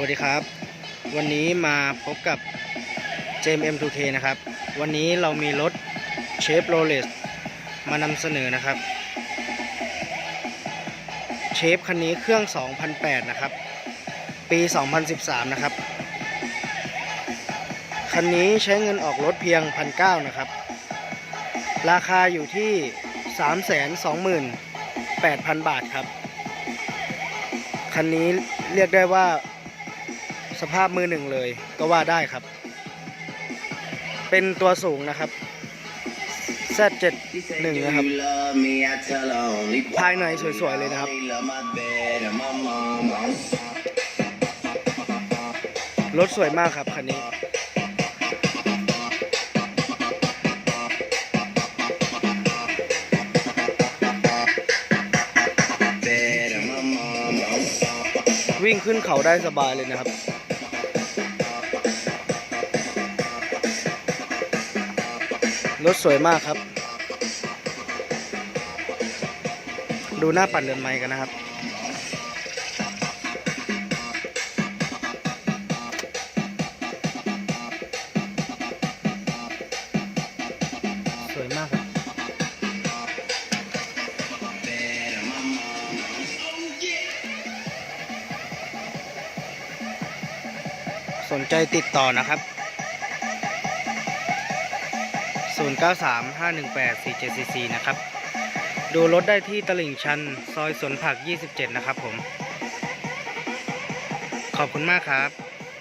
วัสดีครับ วันนี้มาพบกับ JMM2K นะครับ วันนี้เรามีรถเชฟโรเลสมานำเสนอนะครับ เชฟคันนี้เครื่อง 2008 นะครับ ปี 2013 นะครับ คันนี้ใช้เงินออกรถเพียง 1,900 นะครับ ราคาอยู่ที่ 328,000 บาทครับคันนี้เรียกได้ว่า สภาพมือหนึ่งเลยก็ว่าได้ครับ เป็นตัวสูงนะครับ Z71 นะครับภายในสวยๆเลยนะครับ รถสวยมากครับคันนี้วิ่งขึ้นเขาได้สบายเลยนะครับ รถสวยมากครับ ดูหน้าปั่นเรือนไม้กันนะครับ สวยมากครับ สนใจติดต่อนะครับ 0935184744 นะครับ ดูรถได้ที่ตลิ่งชัน ซอยสวนผัก 27 นะครับผม ขอบคุณมากครับ